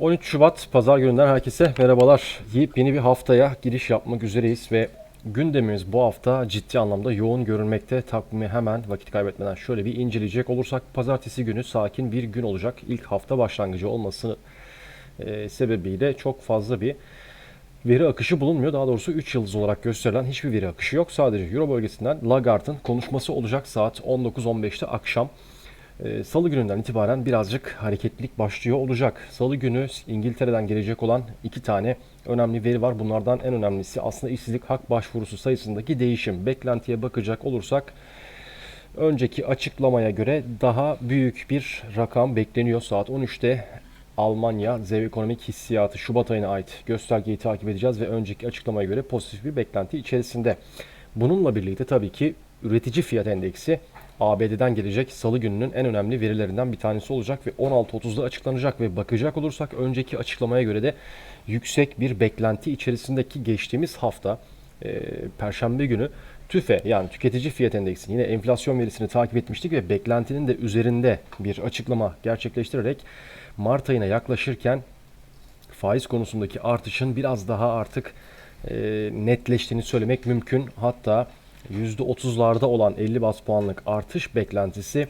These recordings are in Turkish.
13 Şubat Pazar gününden herkese merhabalar. Yeni bir haftaya giriş yapmak üzereyiz ve gündemimiz bu hafta ciddi anlamda yoğun görünmekte. Takvimi hemen vakit kaybetmeden şöyle bir inceleyecek olursak pazartesi günü sakin bir gün olacak. İlk hafta başlangıcı olması e, sebebiyle çok fazla bir veri akışı bulunmuyor. Daha doğrusu 3 yıldız olarak gösterilen hiçbir veri akışı yok. Sadece Euro bölgesinden Lagarde'ın konuşması olacak saat 19.15'te akşam. Ee, Salı gününden itibaren birazcık hareketlilik başlıyor olacak. Salı günü İngiltere'den gelecek olan iki tane önemli veri var. Bunlardan en önemlisi aslında işsizlik hak başvurusu sayısındaki değişim. Beklentiye bakacak olursak önceki açıklamaya göre daha büyük bir rakam bekleniyor. Saat 13'te Almanya Z ekonomik hissiyatı Şubat ayına ait göstergeyi takip edeceğiz ve önceki açıklamaya göre pozitif bir beklenti içerisinde. Bununla birlikte tabii ki üretici fiyat endeksi ABD'den gelecek salı gününün en önemli verilerinden bir tanesi olacak ve 16.30'da açıklanacak ve bakacak olursak önceki açıklamaya göre de yüksek bir beklenti içerisindeki geçtiğimiz hafta e, Perşembe günü TÜFE yani tüketici fiyat endeksini yine enflasyon verisini takip etmiştik ve beklentinin de üzerinde bir açıklama gerçekleştirerek Mart ayına yaklaşırken faiz konusundaki artışın biraz daha artık e, netleştiğini söylemek mümkün. Hatta %30'larda olan 50 bas puanlık artış beklentisi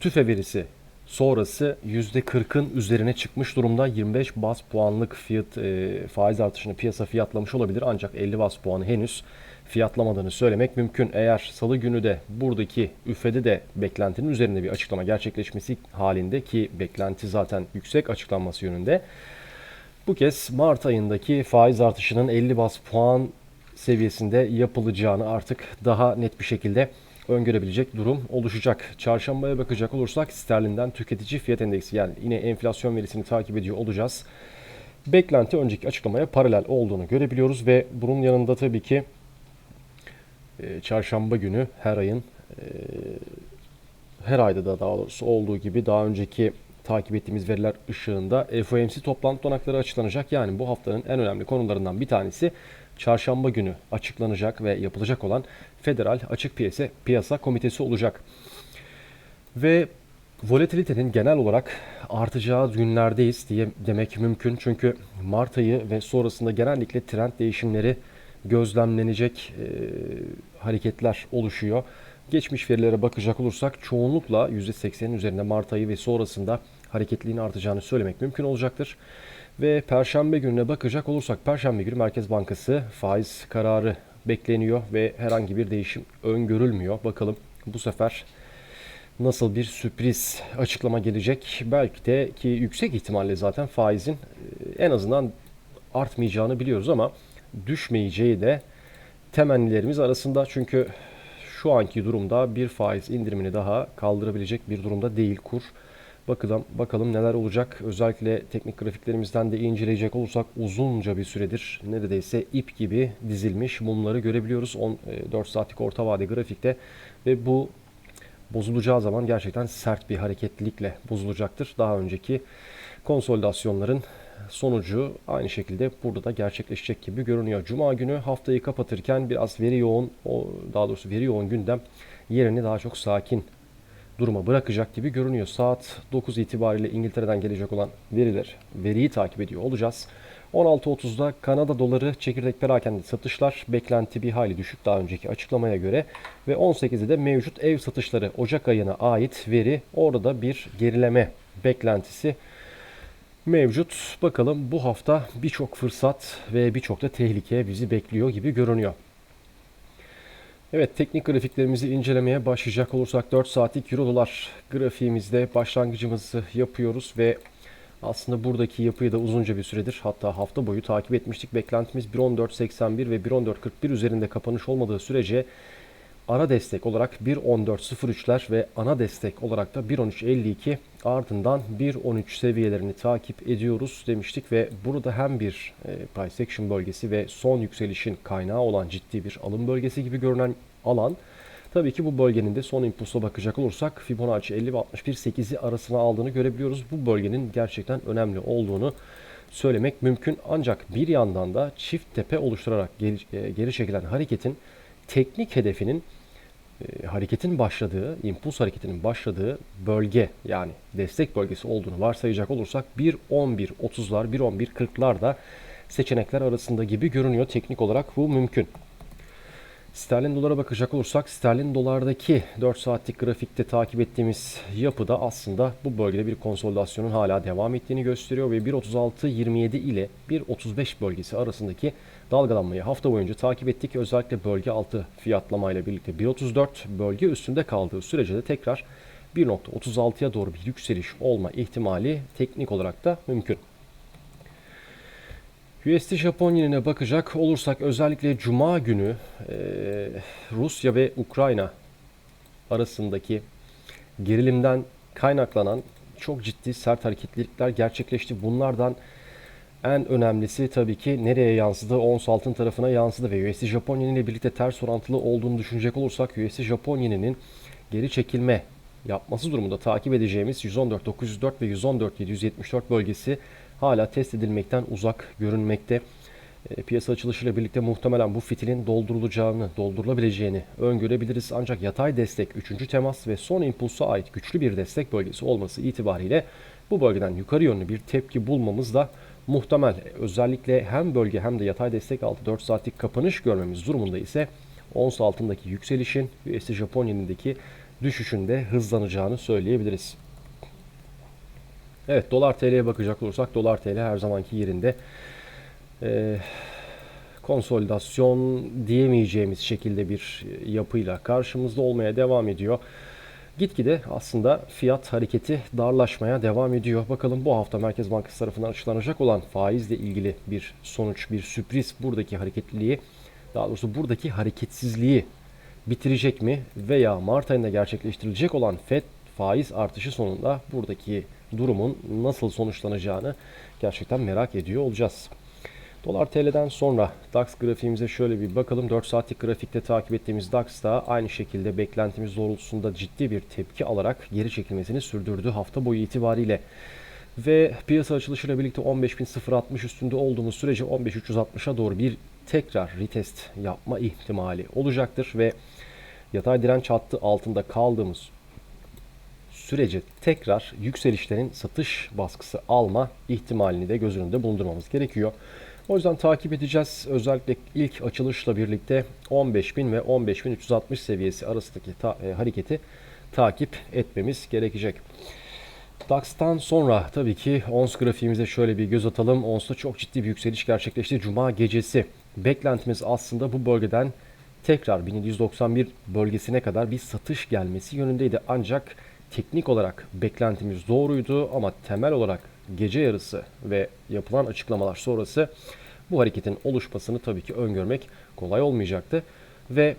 TÜFE verisi sonrası %40'ın üzerine çıkmış durumda. 25 bas puanlık fiyat e, faiz artışını piyasa fiyatlamış olabilir ancak 50 bas puanı henüz fiyatlamadığını söylemek mümkün. Eğer salı günü de buradaki üfede de beklentinin üzerinde bir açıklama gerçekleşmesi halinde ki beklenti zaten yüksek açıklanması yönünde. Bu kez Mart ayındaki faiz artışının 50 bas puan seviyesinde yapılacağını artık daha net bir şekilde öngörebilecek durum oluşacak. Çarşambaya bakacak olursak sterlinden tüketici fiyat endeksi yani yine enflasyon verisini takip ediyor olacağız. Beklenti önceki açıklamaya paralel olduğunu görebiliyoruz ve bunun yanında tabii ki e, çarşamba günü her ayın e, her ayda da daha doğrusu olduğu gibi daha önceki takip ettiğimiz veriler ışığında FOMC toplantı donakları açıklanacak. Yani bu haftanın en önemli konularından bir tanesi çarşamba günü açıklanacak ve yapılacak olan Federal Açık Piyasa, Piyasa Komitesi olacak. Ve volatilitenin genel olarak artacağı günlerdeyiz diye demek mümkün. Çünkü Mart ayı ve sonrasında genellikle trend değişimleri gözlemlenecek e, hareketler oluşuyor. Geçmiş verilere bakacak olursak çoğunlukla %80'in üzerinde Mart ayı ve sonrasında hareketliliğin artacağını söylemek mümkün olacaktır. Ve Perşembe gününe bakacak olursak Perşembe günü Merkez Bankası faiz kararı bekleniyor ve herhangi bir değişim öngörülmüyor. Bakalım bu sefer nasıl bir sürpriz açıklama gelecek. Belki de ki yüksek ihtimalle zaten faizin e, en azından artmayacağını biliyoruz ama düşmeyeceği de temennilerimiz arasında. Çünkü şu anki durumda bir faiz indirimini daha kaldırabilecek bir durumda değil kur. Bakalım bakalım neler olacak. Özellikle teknik grafiklerimizden de inceleyecek olursak uzunca bir süredir neredeyse ip gibi dizilmiş mumları görebiliyoruz 14 saatlik orta vade grafikte ve bu bozulacağı zaman gerçekten sert bir hareketlilikle bozulacaktır. Daha önceki konsolidasyonların sonucu aynı şekilde burada da gerçekleşecek gibi görünüyor. Cuma günü haftayı kapatırken biraz veri yoğun, o daha doğrusu veri yoğun gündem yerini daha çok sakin duruma bırakacak gibi görünüyor. Saat 9 itibariyle İngiltere'den gelecek olan veriler, veriyi takip ediyor olacağız. 16.30'da Kanada doları çekirdek perakende satışlar beklenti bir hayli düşük daha önceki açıklamaya göre ve 18'de de mevcut ev satışları Ocak ayına ait veri orada bir gerileme beklentisi mevcut. Bakalım bu hafta birçok fırsat ve birçok da tehlike bizi bekliyor gibi görünüyor. Evet teknik grafiklerimizi incelemeye başlayacak olursak 4 saatlik Euro dolar grafiğimizde başlangıcımızı yapıyoruz ve aslında buradaki yapıyı da uzunca bir süredir hatta hafta boyu takip etmiştik. Beklentimiz 1.1481 ve 1.1441 üzerinde kapanış olmadığı sürece ara destek olarak 1.1403'ler ve ana destek olarak da 1.1352 ardından 1.13 seviyelerini takip ediyoruz demiştik ve burada hem bir e, price action bölgesi ve son yükselişin kaynağı olan ciddi bir alım bölgesi gibi görünen alan Tabii ki bu bölgenin de son impulsa bakacak olursak Fibonacci 50 ve 61 8'i arasına aldığını görebiliyoruz. Bu bölgenin gerçekten önemli olduğunu söylemek mümkün. Ancak bir yandan da çift tepe oluşturarak geri, e, geri çekilen hareketin teknik hedefinin e, hareketin başladığı, impuls hareketinin başladığı bölge yani destek bölgesi olduğunu varsayacak olursak 1.11.30'lar, 1.11.40'lar da seçenekler arasında gibi görünüyor. Teknik olarak bu mümkün. Sterlin dolara bakacak olursak sterlin dolardaki 4 saatlik grafikte takip ettiğimiz yapıda aslında bu bölgede bir konsolidasyonun hala devam ettiğini gösteriyor ve 1.36.27 ile 1.35 bölgesi arasındaki dalgalanmayı hafta boyunca takip ettik. Özellikle bölge altı fiyatlamayla birlikte 1.34 bölge üstünde kaldığı sürece de tekrar 1.36'ya doğru bir yükseliş olma ihtimali teknik olarak da mümkün. USD Japon yenine bakacak olursak özellikle Cuma günü e, Rusya ve Ukrayna arasındaki gerilimden kaynaklanan çok ciddi sert hareketlilikler gerçekleşti. Bunlardan en önemlisi tabii ki nereye yansıdı? Ons altın tarafına yansıdı ve USD Japon ile birlikte ters orantılı olduğunu düşünecek olursak USD Japon geri çekilme yapması durumunda takip edeceğimiz 114.904 ve 114.774 bölgesi hala test edilmekten uzak görünmekte. E, piyasa açılışıyla birlikte muhtemelen bu fitilin doldurulacağını, doldurulabileceğini öngörebiliriz. Ancak yatay destek, 3. temas ve son impulsa ait güçlü bir destek bölgesi olması itibariyle bu bölgeden yukarı yönlü bir tepki bulmamız da muhtemel. Özellikle hem bölge hem de yatay destek altı 4 saatlik kapanış görmemiz durumunda ise ons altındaki yükselişin USD Japon yenindeki düşüşün de hızlanacağını söyleyebiliriz. Evet dolar TL'ye bakacak olursak dolar TL her zamanki yerinde e, konsolidasyon diyemeyeceğimiz şekilde bir yapıyla karşımızda olmaya devam ediyor. Gitgide aslında fiyat hareketi darlaşmaya devam ediyor. Bakalım bu hafta Merkez Bankası tarafından açıklanacak olan faizle ilgili bir sonuç, bir sürpriz buradaki hareketliliği, daha doğrusu buradaki hareketsizliği bitirecek mi? Veya Mart ayında gerçekleştirilecek olan FED faiz artışı sonunda buradaki durumun nasıl sonuçlanacağını gerçekten merak ediyor olacağız. Dolar TL'den sonra DAX grafiğimize şöyle bir bakalım. 4 saatlik grafikte takip ettiğimiz DAX da aynı şekilde beklentimiz doğrultusunda ciddi bir tepki alarak geri çekilmesini sürdürdü hafta boyu itibariyle. Ve piyasa açılışıyla birlikte 15.060 üstünde olduğumuz sürece 15.360'a doğru bir tekrar retest yapma ihtimali olacaktır ve yatay direnç hattı altında kaldığımız sürece tekrar yükselişlerin satış baskısı alma ihtimalini de göz önünde bulundurmamız gerekiyor. O yüzden takip edeceğiz. Özellikle ilk açılışla birlikte 15.000 ve 15.360 seviyesi arasındaki ta- e, hareketi takip etmemiz gerekecek. DAX'tan sonra tabii ki ONS grafiğimize şöyle bir göz atalım. ONS'ta çok ciddi bir yükseliş gerçekleşti. Cuma gecesi beklentimiz aslında bu bölgeden tekrar 1791 bölgesine kadar bir satış gelmesi yönündeydi. Ancak teknik olarak beklentimiz doğruydu ama temel olarak gece yarısı ve yapılan açıklamalar sonrası bu hareketin oluşmasını tabii ki öngörmek kolay olmayacaktı. Ve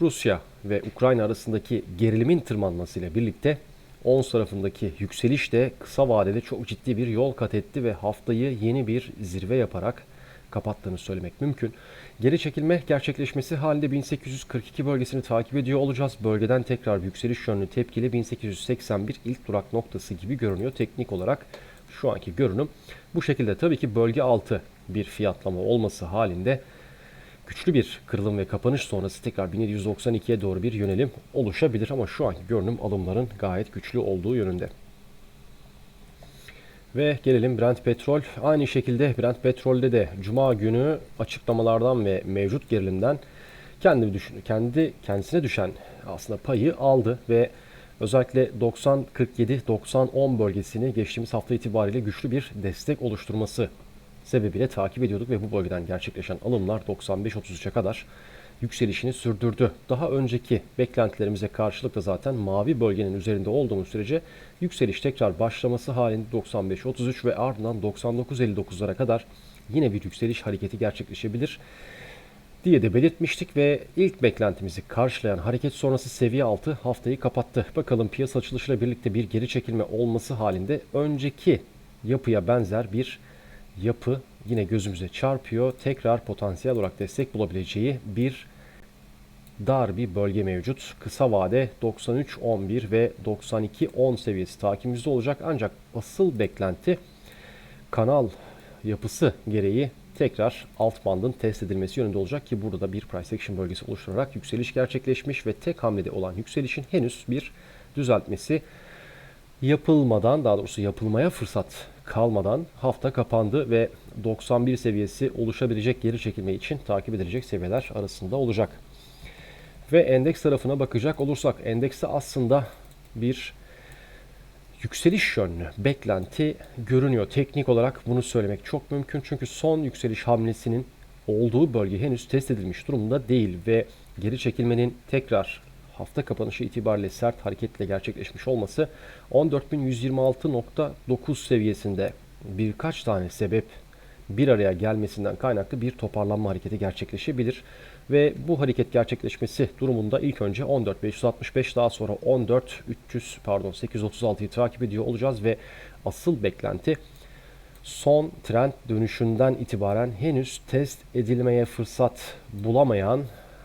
Rusya ve Ukrayna arasındaki gerilimin tırmanmasıyla birlikte ons tarafındaki yükseliş de kısa vadede çok ciddi bir yol kat etti ve haftayı yeni bir zirve yaparak kapattığını söylemek mümkün. Geri çekilme gerçekleşmesi halinde 1842 bölgesini takip ediyor olacağız. Bölgeden tekrar yükseliş yönlü tepkili 1881 ilk durak noktası gibi görünüyor teknik olarak şu anki görünüm. Bu şekilde tabii ki bölge altı bir fiyatlama olması halinde güçlü bir kırılım ve kapanış sonrası tekrar 1792'ye doğru bir yönelim oluşabilir ama şu anki görünüm alımların gayet güçlü olduğu yönünde. Ve gelelim Brent Petrol. Aynı şekilde Brent Petrol'de de Cuma günü açıklamalardan ve mevcut gerilimden kendi düşün, kendi kendisine düşen aslında payı aldı ve özellikle 90-47-90-10 bölgesini geçtiğimiz hafta itibariyle güçlü bir destek oluşturması sebebiyle takip ediyorduk ve bu bölgeden gerçekleşen alımlar 95-33'e kadar yükselişini sürdürdü. Daha önceki beklentilerimize karşılık da zaten mavi bölgenin üzerinde olduğumuz sürece yükseliş tekrar başlaması halinde 95-33 ve ardından 99-59'lara kadar yine bir yükseliş hareketi gerçekleşebilir diye de belirtmiştik ve ilk beklentimizi karşılayan hareket sonrası seviye altı haftayı kapattı. Bakalım piyasa açılışıyla birlikte bir geri çekilme olması halinde önceki yapıya benzer bir yapı yine gözümüze çarpıyor. Tekrar potansiyel olarak destek bulabileceği bir dar bir bölge mevcut. Kısa vade 93-11 ve 92-10 seviyesi takibimizde olacak. Ancak asıl beklenti kanal yapısı gereği tekrar alt bandın test edilmesi yönünde olacak ki burada da bir price action bölgesi oluşturarak yükseliş gerçekleşmiş ve tek hamlede olan yükselişin henüz bir düzeltmesi yapılmadan daha doğrusu yapılmaya fırsat kalmadan hafta kapandı ve 91 seviyesi oluşabilecek geri çekilme için takip edilecek seviyeler arasında olacak. Ve endeks tarafına bakacak olursak endekste aslında bir yükseliş yönlü beklenti görünüyor. Teknik olarak bunu söylemek çok mümkün. Çünkü son yükseliş hamlesinin olduğu bölge henüz test edilmiş durumda değil ve geri çekilmenin tekrar hafta kapanışı itibariyle sert hareketle gerçekleşmiş olması 14.126.9 seviyesinde birkaç tane sebep bir araya gelmesinden kaynaklı bir toparlanma hareketi gerçekleşebilir. Ve bu hareket gerçekleşmesi durumunda ilk önce 14.565 daha sonra 14.300 pardon 836'yı takip ediyor olacağız ve asıl beklenti son trend dönüşünden itibaren henüz test edilmeye fırsat bulamayan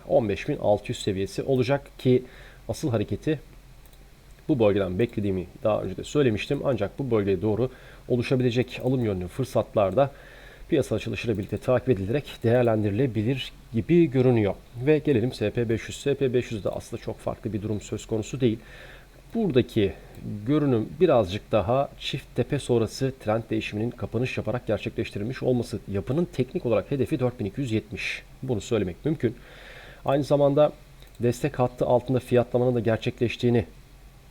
15.600 seviyesi olacak ki asıl hareketi bu bölgeden beklediğimi daha önce de söylemiştim. Ancak bu bölgeye doğru oluşabilecek alım yönlü fırsatlar da piyasa açılışıyla birlikte takip edilerek değerlendirilebilir gibi görünüyor. Ve gelelim SP500. SP500'de aslında çok farklı bir durum söz konusu değil. Buradaki görünüm birazcık daha çift tepe sonrası trend değişiminin kapanış yaparak gerçekleştirilmiş olması. Yapının teknik olarak hedefi 4270. Bunu söylemek mümkün. Aynı zamanda destek hattı altında fiyatlamanın da gerçekleştiğini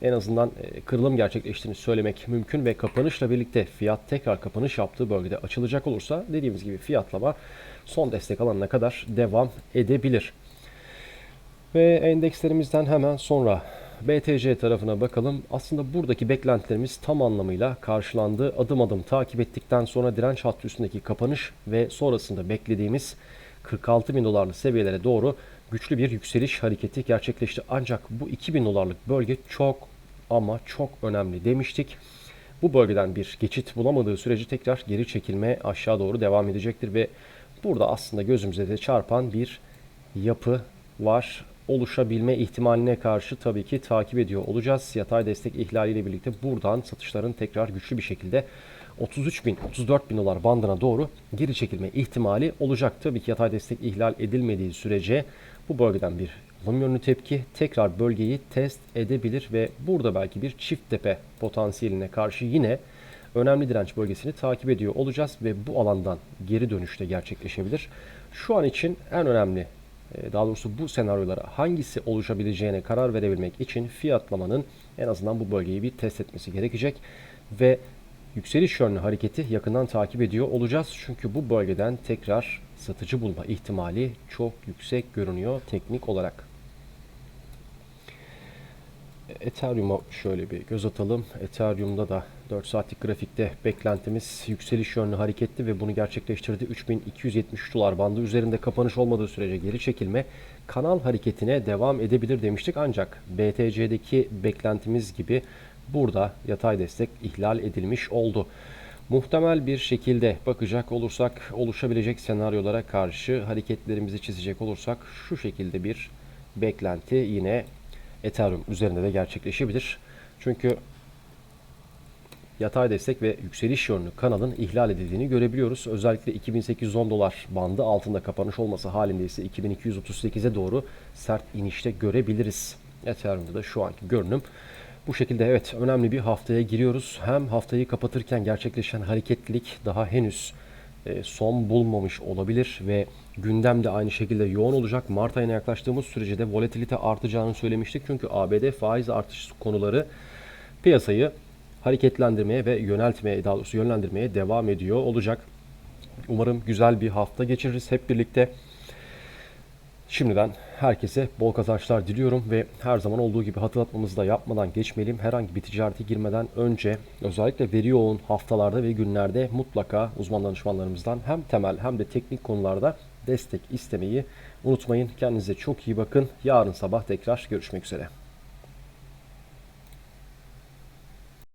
en azından e, kırılım gerçekleştiğini söylemek mümkün ve kapanışla birlikte fiyat tekrar kapanış yaptığı bölgede açılacak olursa dediğimiz gibi fiyatlama son destek alanına kadar devam edebilir. Ve endekslerimizden hemen sonra BTC tarafına bakalım. Aslında buradaki beklentilerimiz tam anlamıyla karşılandı. Adım adım takip ettikten sonra direnç hattı üstündeki kapanış ve sonrasında beklediğimiz 46 bin dolarlı seviyelere doğru güçlü bir yükseliş hareketi gerçekleşti. Ancak bu 2000 dolarlık bölge çok ama çok önemli demiştik. Bu bölgeden bir geçit bulamadığı sürece tekrar geri çekilme aşağı doğru devam edecektir ve burada aslında gözümüze de çarpan bir yapı var. Oluşabilme ihtimaline karşı tabii ki takip ediyor olacağız. Yatay destek ihlaliyle birlikte buradan satışların tekrar güçlü bir şekilde 33 bin, 34 bin dolar bandına doğru geri çekilme ihtimali olacak. Tabii ki yatay destek ihlal edilmediği sürece bu bölgeden bir alım yönlü tepki tekrar bölgeyi test edebilir ve burada belki bir çift tepe potansiyeline karşı yine önemli direnç bölgesini takip ediyor olacağız ve bu alandan geri dönüşte gerçekleşebilir. Şu an için en önemli e, daha doğrusu bu senaryolara hangisi oluşabileceğine karar verebilmek için fiyatlamanın en azından bu bölgeyi bir test etmesi gerekecek ve yükseliş yönlü hareketi yakından takip ediyor olacağız. Çünkü bu bölgeden tekrar satıcı bulma ihtimali çok yüksek görünüyor teknik olarak. Ethereum'a şöyle bir göz atalım. Ethereum'da da 4 saatlik grafikte beklentimiz yükseliş yönlü hareketli ve bunu gerçekleştirdi. 3273 dolar bandı üzerinde kapanış olmadığı sürece geri çekilme kanal hareketine devam edebilir demiştik. Ancak BTC'deki beklentimiz gibi burada yatay destek ihlal edilmiş oldu. Muhtemel bir şekilde bakacak olursak oluşabilecek senaryolara karşı hareketlerimizi çizecek olursak şu şekilde bir beklenti yine Ethereum üzerinde de gerçekleşebilir. Çünkü yatay destek ve yükseliş yönlü kanalın ihlal edildiğini görebiliyoruz. Özellikle 2810 dolar bandı altında kapanış olması halinde ise 2238'e doğru sert inişte görebiliriz. Ethereum'da da şu anki görünüm bu şekilde evet önemli bir haftaya giriyoruz. Hem haftayı kapatırken gerçekleşen hareketlilik daha henüz son bulmamış olabilir ve gündem de aynı şekilde yoğun olacak. Mart ayına yaklaştığımız sürece de volatilite artacağını söylemiştik. Çünkü ABD faiz artış konuları piyasayı hareketlendirmeye ve yöneltmeye daha doğrusu yönlendirmeye devam ediyor olacak. Umarım güzel bir hafta geçiririz hep birlikte. Şimdiden herkese bol kazançlar diliyorum ve her zaman olduğu gibi hatırlatmamızı da yapmadan geçmeyelim. Herhangi bir ticarete girmeden önce özellikle veri yoğun haftalarda ve günlerde mutlaka uzman danışmanlarımızdan hem temel hem de teknik konularda destek istemeyi unutmayın. Kendinize çok iyi bakın. Yarın sabah tekrar görüşmek üzere.